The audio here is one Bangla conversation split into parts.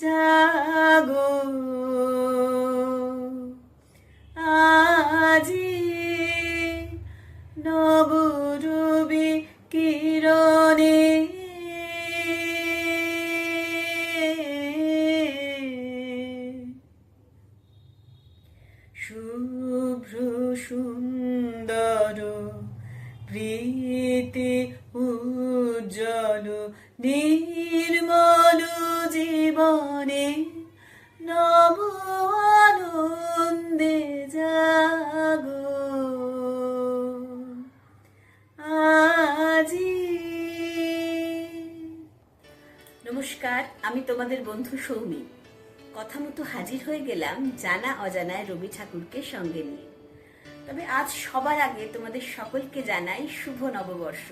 জাগো। আজি নবুরুবি কিরণে শুভ্র সুন্দর প্রীতি উজ্জ্বল নির্মল নমস্কার, আমি তোমাদের বন্ধু সৌমি। কথা মতো হাজির হয়ে গেলাম জানা অজানায় রবি ঠাকুরকে সঙ্গে নিয়ে। তবে আজ সবার আগে তোমাদের সকলকে জানাই শুভ নববর্ষ।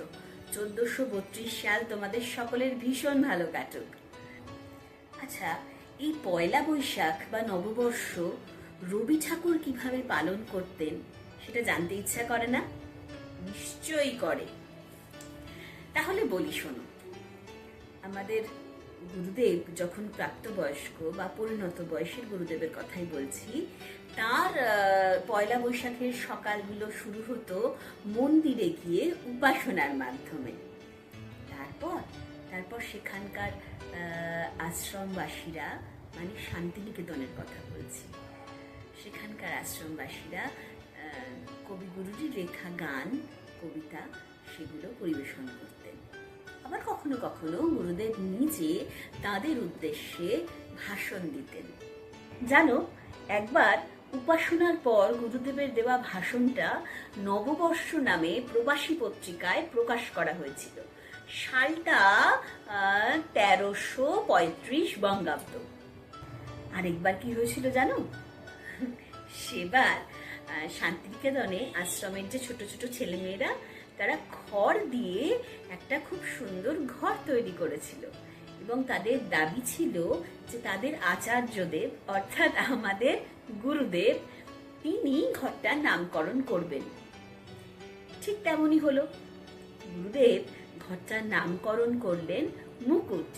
চোদ্দশো বত্রিশ সাল তোমাদের সকলের ভীষণ ভালো কাটুক। আচ্ছা এই পয়লা বৈশাখ বা নববর্ষ রবি ঠাকুর কীভাবে পালন করতেন সেটা জানতে ইচ্ছা করে না? নিশ্চয়ই করে। তাহলে বলি শোনো, আমাদের গুরুদেব যখন প্রাপ্তবয়স্ক বা পরিণত বয়সের গুরুদেবের কথাই বলছি, তার পয়লা বৈশাখের সকালগুলো শুরু হতো মন্দিরে গিয়ে উপাসনার মাধ্যমে। তারপর তারপর সেখানকার আশ্রমবাসীরা মানে শান্তিনিকেতনের কথা বলছি, সেখানকার আশ্রমবাসীরা কবিগুরুরই লেখা গান, কবিতা, সেগুলো পরিবেশন আবার কখনো কখনো গুরুদেব নিজে তাদের উদ্দেশ্যে ভাষণ দিতেন। জানো, একবার উপাসনার পর গুরুদেবের দেওয়া ভাষণটা নববর্ষ নামে প্রবাসী পত্রিকায় প্রকাশ করা হয়েছিল। সালটা তেরোশো পঁয়ত্রিশ বঙ্গাব্দ। আরেকবার কি হয়েছিল জানো? সেবার শান্তিনিকেতনে আশ্রমের যে ছোট ছোট ছেলেমেয়েরা, তারা খড় দিয়ে একটা খুব সুন্দর ঘর তৈরি করেছিল। এবং তাদের দাবি ছিল যে তাদের আচার্যদেব, অর্থাৎ আমাদের গুরুদেব, তিনি ঘরটার নামকরণ করবেন। ঠিক তেমনই হলো। গুরুদেব ঘরটার নামকরণ করলেন মুকুট।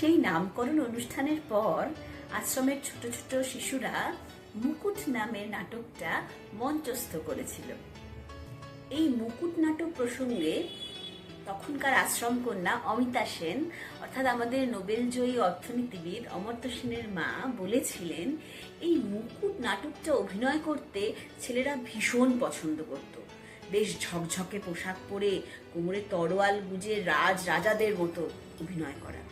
সেই নামকরণ অনুষ্ঠানের পর আশ্রমের ছোট ছোট শিশুরা মুকুট নামের নাটকটা মঞ্চস্থ করেছিল। এই মুকুট নাটক প্রসঙ্গে তখনকার আশ্রম কন্যা অমিতা সেন, অর্থাৎ আমাদের নোবেলজয়ী অর্থনীতিবিদ অমর্ত্য সেনের মা, বলেছিলেন, এই মুকুট নাটকটা অভিনয় করতে ছেলেরা ভীষণ পছন্দ করত। বেশ ঝকঝকে পোশাক পরে কোমরে তরোয়াল গুজে রাজ রাজাদের মতো অভিনয় করা।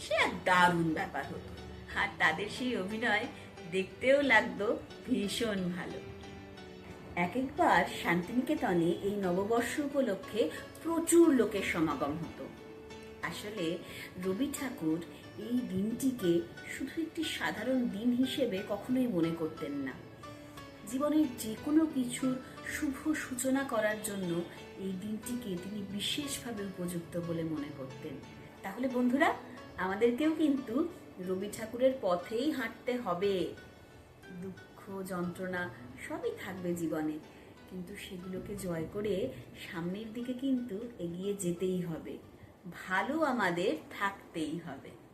সে এক দারুণ ব্যাপার হতো। আর তাদের সেই অভিনয় দেখতেও লাগতো ভীষণ ভালো। এক একবার শান্তিনিকেতনে এই নববর্ষ উপলক্ষে প্রচুর লোকের সমাগম হতো। আসলে রবি ঠাকুর এই দিনটিকে শুধু একটি সাধারণ দিন হিসেবে কখনোই মনে করতেন না। জীবনের যে কোনো কিছুর শুভ সূচনা করার জন্য এই দিনটিকে তিনি বিশেষভাবে উপযুক্ত বলে মনে করতেন। তাহলে বন্ধুরা, আমাদেরকেও কিন্তু রবি ঠাকুরের পথেই হাঁটতে হবে। যন্ত্রণা সবই থাকবে জীবনে। কিন্তু সেগুলোকে জয় করে সামনের দিকে কিন্তু এগিয়ে যেতেই হবে। ভালো আমাদের থাকতেই হবে।